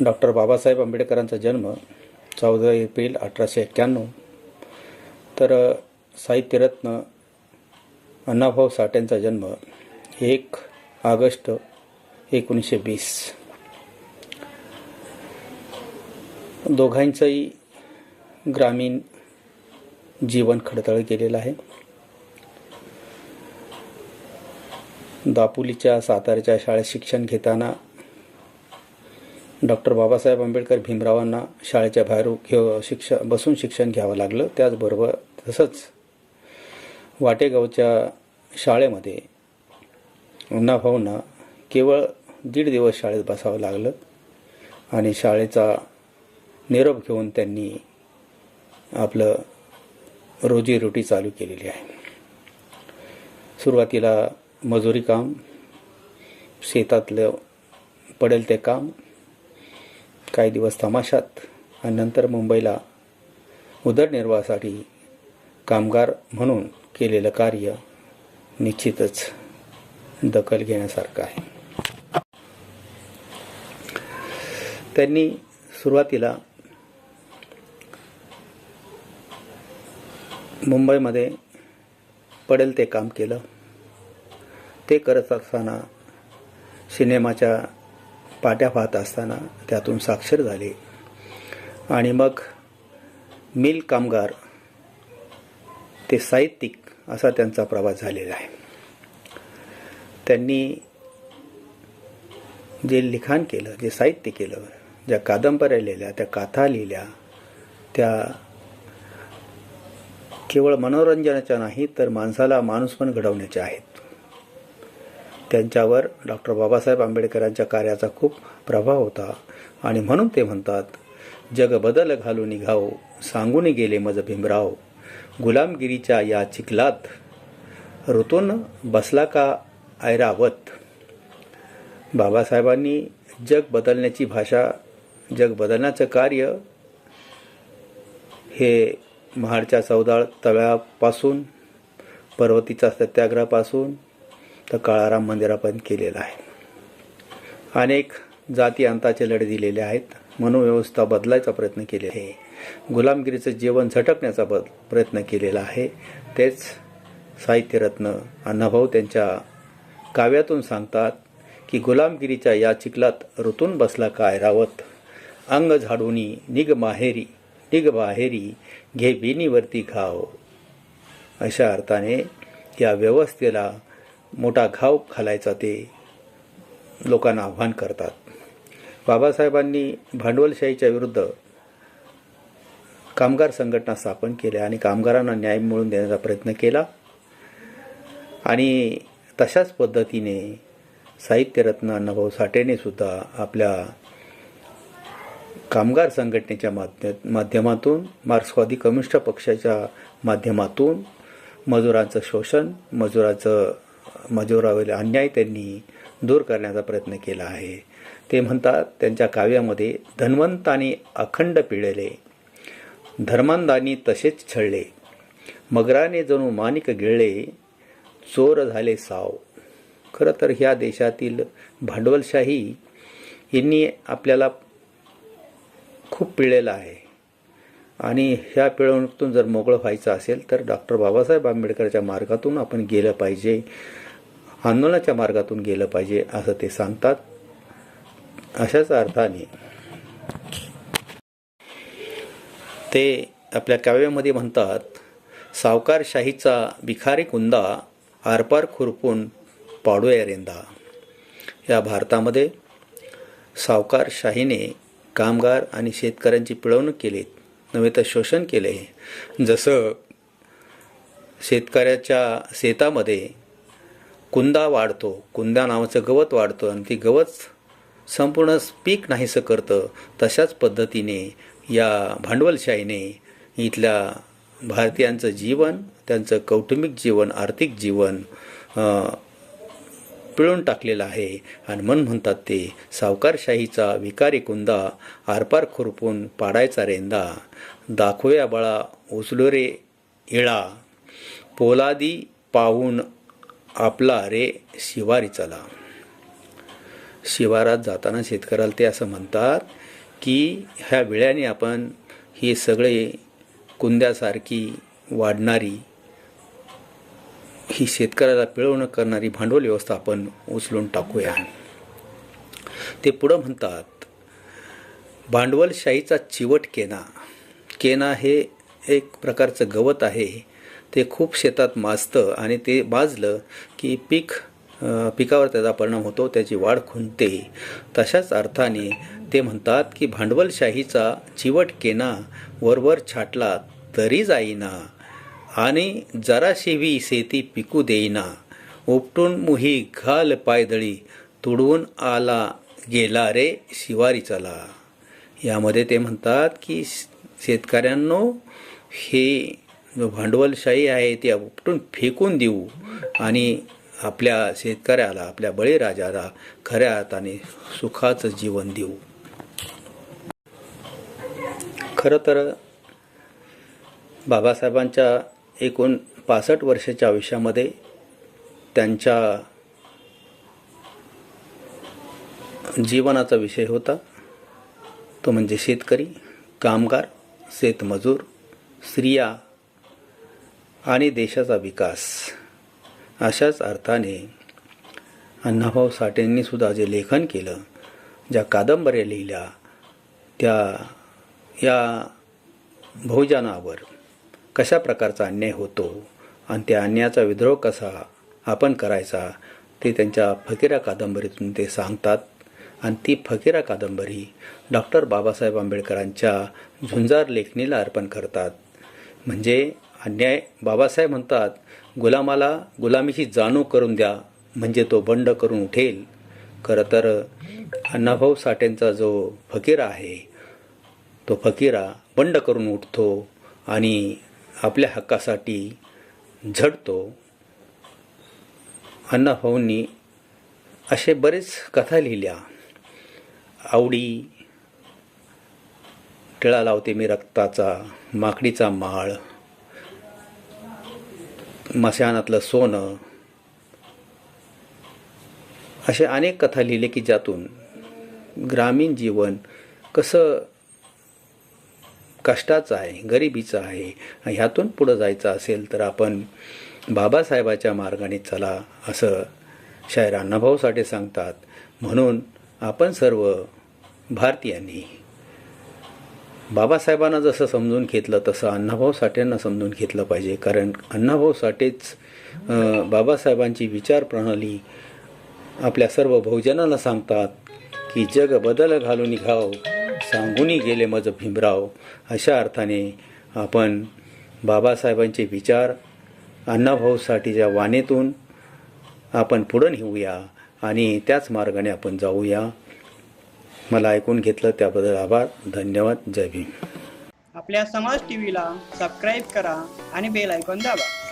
Doctor Babasaheb आंबेडकरांचा जन्म चौदा एप्रिल अठराशे एक्क्याण्णव. तर साहित्यरत्न अण्णाभाऊ साठेंचा जन्म एक ऑगस्ट एकोणीसशे वीस. दोघांचंही ग्रामीण जीवन खडतळ गेलेलं आहे. दापोलीच्या साताऱ्याच्या शाळेत शिक्षण घेताना डॉक्टर बाबासाहेब आंबेडकर भीमरावांना शाळेच्या बाहेर घेऊ शिक्ष बसून शिक्षण घ्यावं लागलं. त्याचबरोबर तसंच वाटेगावच्या शाळेमध्ये अण्णाभाऊंना केवळ दीड दिवस शाळेत बसावं लागलं आणि शाळेचा निरोप घेऊन त्यांनी आपलं रोजीरोटी चालू केलेली आहे. सुरुवातीला मजुरी काम शेतातलं पडेल ते काम काही दिवस तमाशात आणि नंतर मुंबईला उदरनिर्वाहासाठी कामगार म्हणून केलेलं कार्य निश्चितच दखल घेण्यासारखं आहे. त्यांनी सुरुवातीला मुंबईमध्ये पडेल ते काम केलं. ते करत असताना सिनेमाच्या पाट्या पाहत असताना त्यातून साक्षर झाले. आणि मग मिल कामगार ते साहित्यिक असा त्यांचा प्रवास झालेला आहे. त्यांनी जे लिखाण केलं जे साहित्य केलं ज्या कादंबऱ्या लिहिल्या त्या कथा लिहिल्या त्या केवळ मनोरंजनाच्या नाही तर माणसाला माणूस पण घडवण्याच्या आहेत. त्यांच्यावर डॉक्टर बाबासाहेब आंबेडकरांच्या कार्याचा खूप प्रभाव होता. आणि म्हणून ते म्हणतात जग बदल घालून निघाव सांगून गेले मज भीमराव. गुलामगिरीच्या या चिखलात ऋतून बसला का ऐरावत बाबासाहेबांनी जग बदलण्याची भाषा जग बदलण्याचं कार्य हे महाडच्या चौदाळ तळ्यापासून पर्वतीचा सत्याग्रहापासून तर काळाराम मंदिरापर्यंत केलेलं आहे. अनेक जाती अंताचे लढे दिलेले आहेत. मनोव्यवस्था बदलायचा प्रयत्न केले आहे. गुलामगिरीचं जीवन झटकण्याचा बद प्रयत्न केलेला आहे. तेच साहित्यरत्न अण्णाभाऊ त्यांच्या काव्यातून सांगतात की गुलामगिरीच्या या चिखलात ऋतून बसला काय रावत? अंग झाडूनी निग माहेरी निग बाहेरी घे बिनीवरती घाव. अशा अर्थाने या व्यवस्थेला मोठा घाव घालायचा ते लोकांना आव्हान करतात. बाबासाहेबांनी भांडवलशाहीच्या विरुद्ध कामगार संघटना स्थापन केल्या आणि कामगारांना न्याय मिळवून देण्याचा प्रयत्न केला. आणि तशाच पद्धतीने साहित्यरत्न अण्णाभाऊ साठेने सुद्धा आपल्या कामगार संघटनेच्या माध्य माध्यमातून मार्क्सवादी कम्युनिस्ट पक्षाच्या माध्यमातून मजुरांचं शोषण मजुराचं मजुरावरील अन्याय त्यांनी दूर करण्याचा प्रयत्न केला आहे. ते म्हणतात त्यांच्या काव्यामध्ये धन्वंताने अखंड पिळले. धर्मांदानी तसेच छळले. मगराने जणू मानिक गिळले. चोर झाले साव. खरं तर ह्या देशातील भांडवलशाही यांनी आपल्याला खूप पिळलेलं आहे. आणि ह्या पिळवणुकीतून जर मोकळं व्हायचं असेल तर डॉक्टर बाबासाहेब आंबेडकरच्या मार्गातून आपण गेलं पाहिजे. आंदोलनाच्या मार्गातून गेलं पाहिजे असं ते सांगतात. अशाच अर्थाने ते आपल्या काव्यामध्ये म्हणतात सावकारशाहीचा भिखारी कुंदा आरपार खुरपून पाडूया रेंदा. या भारतामध्ये सावकारशाहीने कामगार आणि शेतकऱ्यांची पिळवणूक केली नव्हे तर शोषण केले. जसं शेतकऱ्याच्या शेतामध्ये कुंदा वाढतो कुंदा नावाचं गवत वाढतं आणि ती गवत संपूर्ण पीक नाहीसं करतं तशाच पद्धतीने या भांडवलशाहीने इथल्या भारतीयांचं जीवन त्यांचं कौटुंबिक जीवन आर्थिक जीवन पिळून टाकलेलं आहे. आणि मन म्हणतात ते सावकारशाहीचा विकारी कुंदा आरपार खुरपून पाडायचा रेंदा. दाखवया बळा उचलो रे इळा. पोलादी पाहून आपला रे शिवारी चला. शिवारात जाताना शेतकऱ्याला ते असं म्हणतात की ह्या वेळाने आपण हे सगळे कुंद्यासारखी वाढणारी ही शेतकऱ्याला पिळवणं करणारी भांडवल व्यवस्था आपण उचलून टाकूया. ते पुढं म्हणतात भांडवलशाहीचा चिवट केना. केना हे एक प्रकारचं गवत आहे. ते खूप शेतात माजतं आणि ते माजलं की पीक पिकावर त्याचा परिणाम होतो त्याची वाढ खुंटते. तशाच अर्थाने ते म्हणतात की भांडवलशाहीचा चिवट केना वरवर छाटला तरी जाईना आणि जराशिवी शेती पिकू देईना. उपटून मुही घाल पायदळी तुडवून आला गेला रे शिवारी चला. यामध्ये ते म्हणतात की श- शेतकऱ्यांनो हे भांडवलशाही आहे ती उपटून फेकून देऊ आणि आपल्या शेतकऱ्याला आपल्या बळीराजाला खऱ्या अर्थाने सुखाचं जीवन देऊ. खरं तर बाबासाहेबांच्या एकूण पासष्ट वर्षाच्या आयुष्यामध्ये त्यांच्या जीवनाचा विषय होता. तो म्हणजे शेतकरी कामगार शेतमजूर स्त्रिया आणि देशाचा विकास. अशाच अर्थाने अण्णाभाऊ साठेंनी सुद्धा जे लेखन केलं ज्या कादंबऱ्या लिहिल्या त्या या बहुजनावर कशा प्रकारचा अन्याय होतो आणि त्या अन्यायाचा विद्रोह कसा आपण करायचा ते त्यांच्या फकीरा कादंबरीतून ते सांगतात. आणि ती फकीरा कादंबरी डॉक्टर बाबासाहेब आंबेडकरांच्या झुंजार लेखणीला अर्पण करतात. म्हणजे अन्याय बाबासाहेब म्हणतात गुलामाला गुलामीची जाणीव करून द्या म्हणजे तो बंड करून उठेल. खरं तर अण्णाभाऊ साठेंचा जो फकीरा आहे तो फकीरा बंड करून उठतो आणि आपल्या हक्कासाठी झडतो. अण्णाभाऊंनी असे बरेच कथा लिहिल्या. आवडी टिळा लावते मी रक्ताचा माकडीचा माळ. मशानातलं सोनं. असे अनेक कथा लिहिले की ज्यातून ग्रामीण जीवन कसं कष्टाचं आहे गरिबीचं आहे ह्यातून पुढं जायचं असेल तर आपण बाबासाहेबाच्या मार्गाने चला असं शायर अण्णाभाऊ साठे सांगतात. म्हणून आपण सर्व भारतीयांनी बाबासाहेबांना जसं समजून घेतलं तसं अण्णाभाऊ साठेंना समजून घेतलं पाहिजे. कारण अण्णाभाऊ साठेच बाबासाहेबांची विचारप्रणाली आपल्या सर्व बहुजनाला सांगतात की जग बदल घालून निघाव सांगूनही गेले मज भीमराव. अशा अर्थाने आपण बाबासाहेबांचे विचार अण्णाभाऊ साठेच्या वाणीतून आपण पुढं नेऊया आणि त्याच मार्गाने आपण जाऊया. मला ऐकून घेतलं त्याबद्दल आभार धन्यवाद जय भीम. आपल्या समाज टीव्हीला सबस्क्राईब करा आणि बेल ऐकून दाबा.